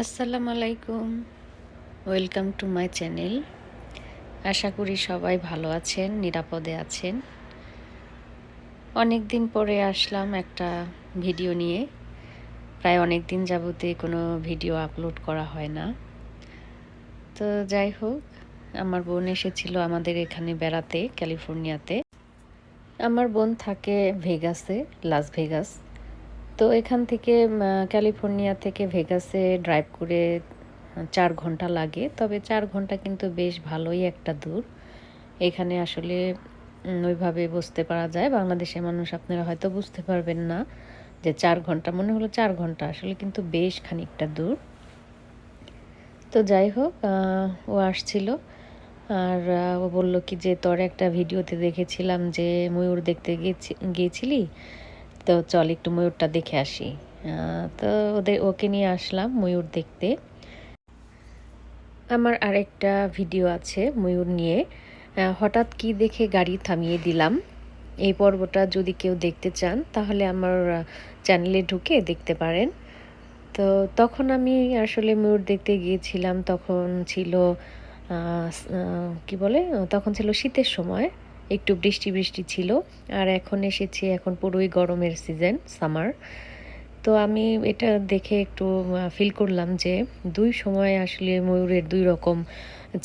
আসসালামু আলাইকুম। Welcome to my channel আশা করি সবাই ভালো আছেন, নিরাপদে আছেন। অনেক দিন পরে আসলাম একটা ভিডিও নিয়ে। প্রায় অনেক দিন যাবতে কোনো ভিডিও আপলোড করা হয় না। তো যাই হোক, আমার বোন এসেছিল আমাদের এখানে বেড়াতে, ক্যালিফোর্নিয়াতে। আমার বোন থাকে ভেগাসে লাস ভেগাস তো এখান থেকে ক্যালিফোর্নিয়া থেকে ভেগাসে ড্রাইভ করে চার ঘণ্টা লাগে। তবে চার ঘণ্টা কিন্তু বেশ ভালোই একটা দূর। এখানে আসলে ওইভাবে বুঝতে পারা যায়। বাংলাদেশের মানুষ আপনারা হয়তো বুঝতে পারবেন না যে চার ঘণ্টা, মনে হলো চার ঘণ্টা, আসলে কিন্তু বেশ খানিকটা দূর। তো যাই হোক ও আসছিল। আর ও বলল কি যে, তোর একটা ভিডিওতে দেখেছিলাম যে, ময়ূর দেখতে গিয়েছি গিয়েছিলি? তো চল একটু ময়ূরটা দেখে আসি। তো ওদের, ওকে নিয়ে আসলাম ময়ূর দেখতে। আমার আরেকটা ভিডিও আছে ময়ূর নিয়ে। হঠাৎ কি দেখে গাড়ি থামিয়ে দিলাম। এই পর্বটা যদি কেউ দেখতে চান, তাহলে আমার চ্যানেলে ঢুকে দেখতে পারেন। তো তখন আমি আসলে ময়ূর দেখতে গিয়েছিলাম। তখন ছিল কি বলে? তখন ছিল শীতের সময়। একটু বৃষ্টি বৃষ্টি ছিল, আর এখন এসেছি এখন পুরোই গরমের সিজন সামার তো আমি এটা দেখে একটু ফিল করলাম যে দুই সময় আসলে ময়ূরের দুই রকম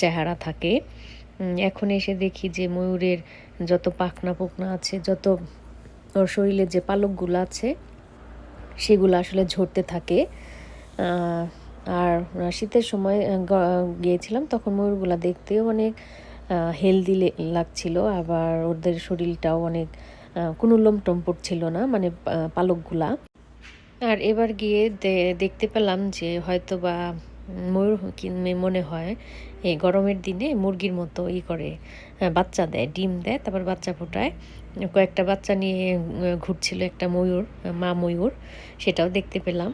চেহারা থাকে। এখন এসে দেখি যে ময়ূরের যত পাখনা পোকনা আছে, যত ওর শরীরে যে পালকগুলো আছে, সেগুলো আসলে ঝরতে থাকে। আর শীতের সময় গিয়েছিলাম, তখন ময়ূরগুলা দেখতেও অনেক হেলদি লাগছিল, আবার ওদের শরীরটাও অনেক কোনো লোমটম পড়ছিল না মানে পালকগুলা। আর এবার গিয়ে দেখতে পেলাম যে হয়তো বা ময়ূর মনে হয়, এই গরমের দিনে মুরগির মতো ই করে বাচ্চা দেয়, ডিম দেয়, তারপর বাচ্চা ফোটায়। কয়েকটা বাচ্চা নিয়ে ঘুরছিল একটা ময়ূর, মা ময়ূর, সেটাও দেখতে পেলাম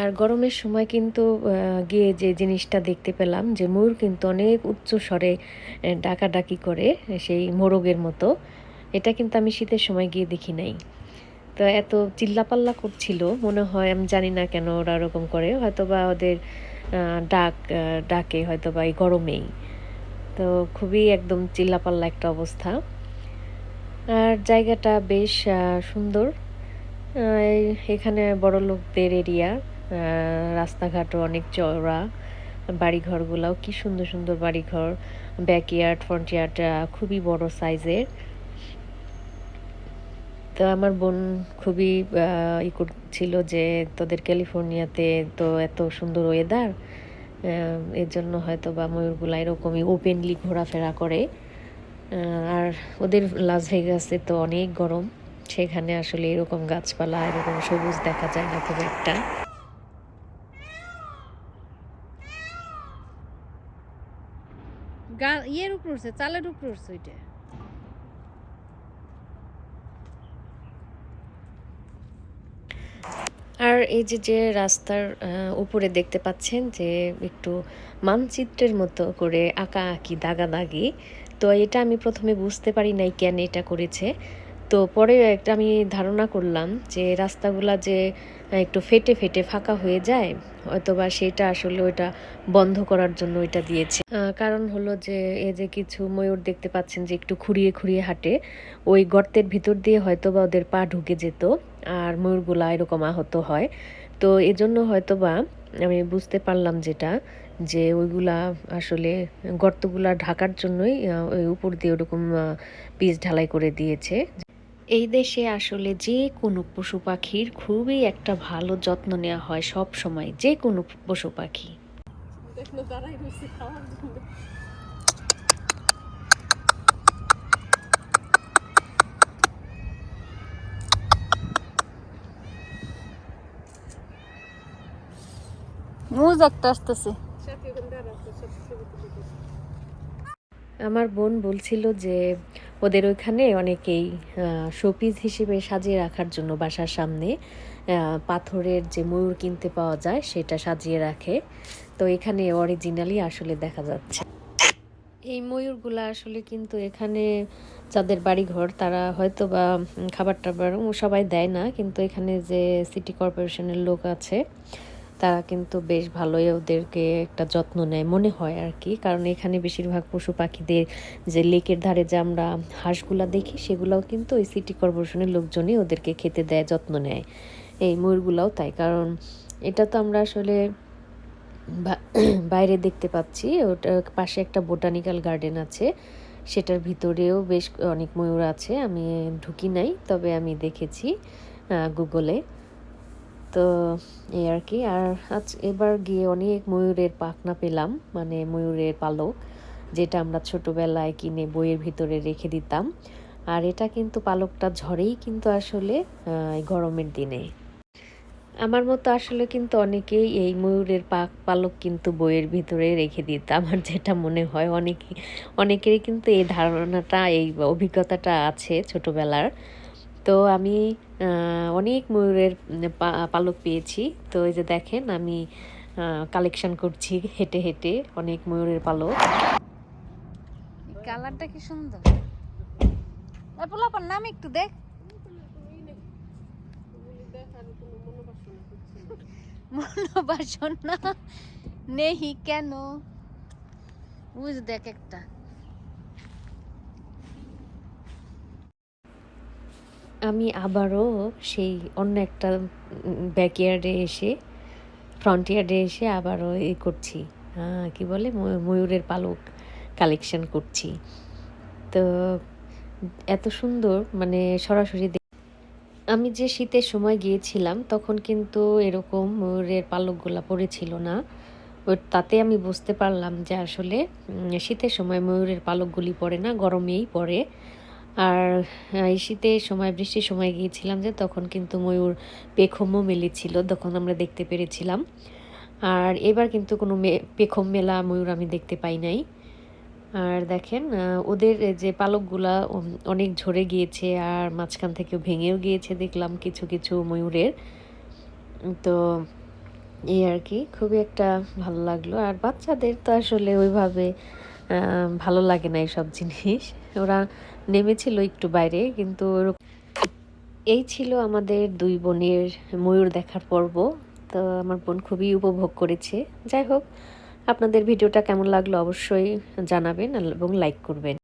আর গরমের সময় কিন্তু গিয়ে যে জিনিসটা দেখতে পেলাম যে ময়ূর কিন্তু অনেক উচ্চ স্বরে ডাকাডাকি করে, সেই মোরগের মতো। এটা কিন্তু আমি শীতের সময় গিয়ে দেখি নাই। তো এত চিল্লাপাল্লা করছিল, মনে হয় আমি জানি না কেন ওরা ওরকম করে। হয়তো বা ওদের ডাক ডাকে হয়তো বা এই গরমেই। তো খুবই একদম চিল্লাপাল্লা একটা অবস্থা। আর জায়গাটা বেশ সুন্দর। এখানে বড় লোকদের এরিয়া। রাস্তাঘাটও অনেক চওড়া। বাড়িঘরগুলাও কি সুন্দর সুন্দর বাড়িঘর। ব্যাকইয়ার্ড ফ্রন্ট ইয়ার্ড খুবই বড় সাইজের তো আমার বোন খুবই ই করছিল যে, তোদের ক্যালিফোর্নিয়াতে তো এত সুন্দর ওয়েদার এর জন্য হয়তো বা ময়ূরগুলা এরকমই ওপেনলি ঘোরাফেরা করে। আর ওদের লাস ভেগাসে তো অনেক গরম। সেখানে আসলে এরকম গাছপালা, এরকম সবুজ দেখা যায় না খুব একটা। ইয়ের উপর উঠছে, চালের উপর উঠছে ওইটা। আর এই যে যে রাস্তার উপরে দেখতে পাচ্ছেন যে একটু মানচিত্রের মতো করে আঁকা আঁকি দাগা দাগি তো এটা আমি প্রথমে বুঝতে পারি নাই কেন এটা করেছে। তো পরে একটা আমি ধারণা করলাম যে রাস্তাগুলা যে একটু ফেটে ফেটে ফাঁকা হয়ে যায় অথবা সেটা আসলে ওইটা বন্ধ করার জন্য ওইটা দিয়েছে। কারণ হলো যে এই যে কিছু ময়ূর দেখতে পাচ্ছেন যে একটু খুঁড়িয়ে খুঁড়িয়ে হাঁটে, ওই গর্তের ভিতর দিয়ে হয়তো বা ওদের পা ঢুকে যেত আর ময়ূরগুলা এরকম আহত হয়। তো এজন্য হয়তো বা আমি বুঝতে পারলাম যেটা, যে ওইগুলা আসলে গর্তগুলা ঢাকার জন্যই ওই উপর দিয়ে ওরকম পিচ ঢালাই করে দিয়েছে। এই দেশে আসলে যে কোনো পশু পাখির খুবই একটা ভালো যত্ন নেওয়া হয় সব সময় যে কোনো পশু পাখি। মুজ একটা আসতেছে। আমার বোন বলছিল যে ওদের ওইখানে অনেকেই শোপিস হিসেবে সাজিয়ে রাখার জন্য বাসার সামনে পাথরের যে ময়ূর কিনতে পাওয়া যায় সেটা সাজিয়ে রাখে। তো এখানে অরিজিনালি আসলে দেখা যাচ্ছে। এই ময়ূরগুলা আসলে কিন্তু এখানে যাদের বাড়িঘর তারা হয়তো বা খাবার টাবার সবাই দেয় না, কিন্তু এখানে যে সিটি কর্পোরেশনের লোক আছে তারা কিন্তু বেশ ভালোই ওদেরকে একটা যত্ন নেয় মনে হয় আর কি। কারণ এখানে বেশিরভাগ পশু পাখিদের যে লেকের ধারে যে আমরা হাঁসগুলা দেখি, সেগুলোও কিন্তু ওই সিটি কর্পোরেশনের লোকজনই ওদেরকে খেতে দেয়, যত্ন নেয়। এই ময়ূরগুলাও তাই। কারণ এটা তো আমরা আসলে বাইরে দেখতে পাচ্ছি। ওটার পাশে একটা বোটানিক্যাল গার্ডেন আছে। সেটার ভিতরেও বেশ অনেক ময়ূর আছে। আমি ঢুকি নাই, তবে আমি দেখেছি গুগলে তো, এই আর কি। আর আজ এবার গিয়ে অনেক ময়ূরের পাখনা পেলাম মানে ময়ূরের পালক, যেটা আমরা ছোটবেলায় কিনে বইয়ের ভিতরে রেখে দিতাম। আর এটা কিন্তু পালকটা ঝড়েই কিন্তু আসলে গরমের দিনে। আমার মতো আসলে কিন্তু অনেকেই এই ময়ূরের পাক, পালক কিন্তু বইয়ের ভিতরে রেখে দিত আমার যেটা মনে হয়, অনেকে, অনেকেরই কিন্তু এই ধারণাটা, এই অভিজ্ঞতাটা আছে ছোটবেলার। তো আমি অনেক ময়ূরের পালক পেয়েছি। তো এই যে দেখেন, আমি কালেকশন করছি হেঁটে হেঁটে অনেক ময়ূরের পালক। কালারটা কি সুন্দর? নাম একটু দেখ। মনোবাসনা নেহি কেন? বুঝ দেখ একটা। আমি আবারও সেই অন্য একটা ব্যাকইয়ার্ডে এসে ফ্রন্ট ইয়ার্ডে এসে আবারও এ করছি। আহ, কি বলে? ময়ূরের পালক কালেকশন করছি। তো এত সুন্দর মানে সরাসরি আমি যে শীতের সময় গিয়েছিলাম তখন কিন্তু এরকম ময়ূরের পালকগুলা পড়েছিল না। তাতে আমি বুঝতে পারলাম যে আসলে শীতের সময় ময়ূরের পালকগুলি পড়ে না গরমেই পড়ে। আর এই শীতের সময়, বৃষ্টির সময় গিয়েছিলাম যে তখন কিন্তু ময়ূর পেখমও মেলেছিল তখন আমরা দেখতে পেরেছিলাম। আর এবার কিন্তু কোনো পেখম মেলা ময়ূর আমি দেখতে পাই নাই। আর দেখেন ওদের যে পালকগুলা অনেক ঝরে গিয়েছে আর মাঝখান থেকে ভেঙেও গিয়েছে দেখলাম কিছু কিছু ময়ূরের। তো এই আর কি, খুবই একটা ভালো লাগল। আর বাচ্চাদের তো আসলে ওইভাবে ভালো লাগে না এইসব জিনিস। ওরা নেমেছিল একটু বাইরে, কিন্তু এই ছিল আমাদের দুই বোনের ময়ূর দেখার পর্ব। তো আমার বোন খুবই উপভোগ করেছে। যাই হোক, আপনাদের ভিডিওটা কেমন লাগল অবশ্যই জানাবেন এবং লাইক করবেন।